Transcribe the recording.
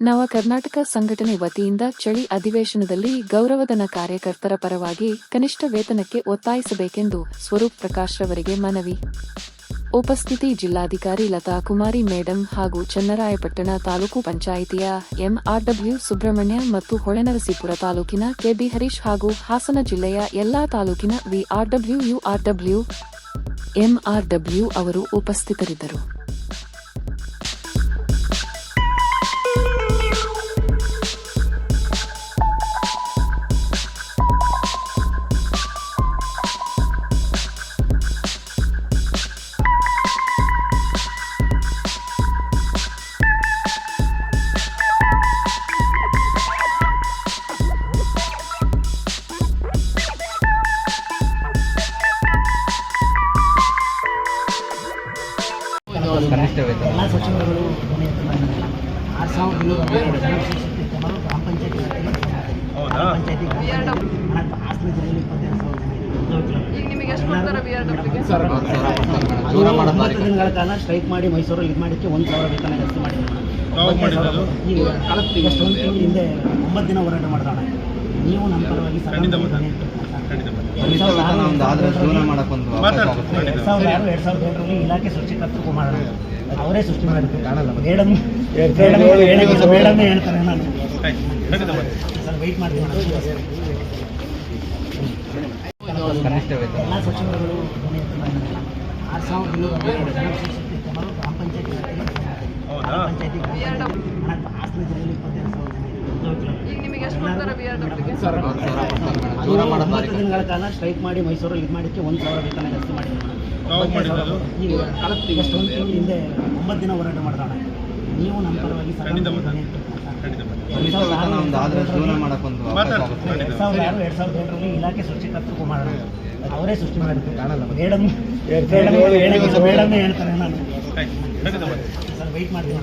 ನವ ಕರ್ನಾಟಕ ಸಂಘಟನೆ ವತಿಯಿಂದ ಚಳಿ ಅಧಿವೇಶನದಲ್ಲಿ ಗೌರವಧನ ಕಾರ್ಯಕರ್ತರ ಪರವಾಗಿ ಕನಿಷ್ಠ ವೇತನಕ್ಕೆ ಒತ್ತಾಯಿಸಬೇಕೆಂದು ಸ್ವರೂಪ್ ಪ್ರಕಾಶ್ ರವರಿಗೆ ಮನವಿ. ಉಪಸ್ಥಿತಿ ಜಿಲ್ಲಾಧಿಕಾರಿ ಲತಾ ಕುಮಾರಿ, ಮೇಡಂ ಹಾಗೂ ಚನ್ನರಾಯಪಟ್ಟಣ ತಾಲೂಕು ಪಂಚಾಯಿತಿಯ ಎಂಆರ್ಡಬ್ಲ್ಯೂ ಸುಬ್ರಹ್ಮಣ್ಯ ಮತ್ತು ಹೊಳೆನರಸೀಪುರ ತಾಲೂಕಿನ ಕೆಬಿ ಹರೀಶ್ ಹಾಗೂ ಹಾಸನ ಜಿಲ್ಲೆಯ ಎಲ್ಲಾ ತಾಲೂಕಿನ ವಿಆರ್ಡಬ್ಲ್ಯೂ, ಯುಆರ್ಡಬ್ಲ್ಯೂ, ಎಂಆರ್ಡಬ್ಲ್ಯೂ ಅವರು ಉಪಸ್ಥಿತರಿದ್ದರು. ಎಲ್ಲ ಸಚಿವರುಗಳು ಆರು ಸಾವಿರದ ಗ್ರಾಮ ಪಂಚಾಯತಿ ಗ್ರಾಮ ಪಂಚಾಯತಿ ಹಾಸನ ಜಿಲ್ಲೆಯಲ್ಲಿ ಇಪ್ಪತ್ತೆರಡು ಸಾವಿರ ದಿನಗಳ ಕಾಲ ಸ್ಟ್ರೈಕ್ ಮಾಡಿ ಮೈಸೂರಲ್ಲಿ ಇದು ಮಾಡಿಕ್ಕೆ ಒಂದು ಸಾವಿರ ವೇತನ ಜಾಸ್ತಿ ಮಾಡಿದ್ದಾರೆ ಈಗ ಎಷ್ಟು ತಿಂಗಳ ಹಿಂದೆ ಒಂಬತ್ತು ದಿನ ಹೋರಾಟ ಮಾಡಿದೋಣ ನೀವು ನಮ್ಮ ಪರವಾಗಿ ಎರಡ್ ಸಾವಿರದ ಆರು ಎರಡ್ ಸಾವಿರದ ಏಳರಲ್ಲಿ ಇಲಾಖೆ ಸೃಷ್ಟಿಕರ್ತರು ಮಾಡೋಣ ಅವರೇ ಸೃಷ್ಟಿ ಮಾಡಿದ್ರು ಮೇಡಮ್ ಮೇಡಮ್ ಹೇಳ್ತಾರೆ ನಾನು. ಸರ್ ವೆಯ್ಟ್ ಮಾಡ್ತೀನಿ ಕನಿಷ್ಠ ವೇತನ ಎಲ್ಲ ಸಚಿವರುಗಳು ಧ್ವನಿ ಎತ್ತಬೇಕು. ಆರು ಸಾವಿರದ ಇನ್ನೂರ ಹನ್ನೆರಡು ಜನ ಗ್ರಾಮ ಪಂಚಾಯತಿ ಗ್ರಾಮ ಪಂಚಾಯತಿ ಹಾಸನ ಜಿಲ್ಲೆಯಲ್ಲಿ ಇಪ್ಪತ್ತೆರಡು ಸಾವಿರ ದಿನಗಳ ಕಾಲ ಸ್ಟ್ರೈಕ್ ಮಾಡಿ ಮೈಸೂರಲ್ಲಿ ಇದು ಮಾಡಿಕ್ಕೆ ಒಂದು ಸಾವಿರ ವೇತನ ಜಾಸ್ತಿ ಮಾಡಿ ಈಗ ಎಷ್ಟು ಒಂದು ತಿಂಗಳ ಹಿಂದೆ ಒಂಬತ್ತು ದಿನ ಹೋರಾಟ ಮಾಡಿದಾಣ ನೀವು ನಮ್ಮ ಪರವಾಗಿ ಎರಡು ಸಾವಿರದ ಆರು ಎರಡ್ ಸಾವಿರದ ಏಳರಲ್ಲಿ ಇಲಾಖೆ ಸೃಷ್ಟಿಕರ್ತರು ಮಾಡೋಣ ಅವರೇ ಸೃಷ್ಟಿ ಮಾಡಿದ್ರು ಕಾಣಲ್ಲ ಮೇಡಮ್ ಮೇಡಮ್ ಹೇಳ್ತಾರೆ ನಾನು ಸರ್ ವೆಯ್ಟ್ ಮಾಡ್ತೀನಿ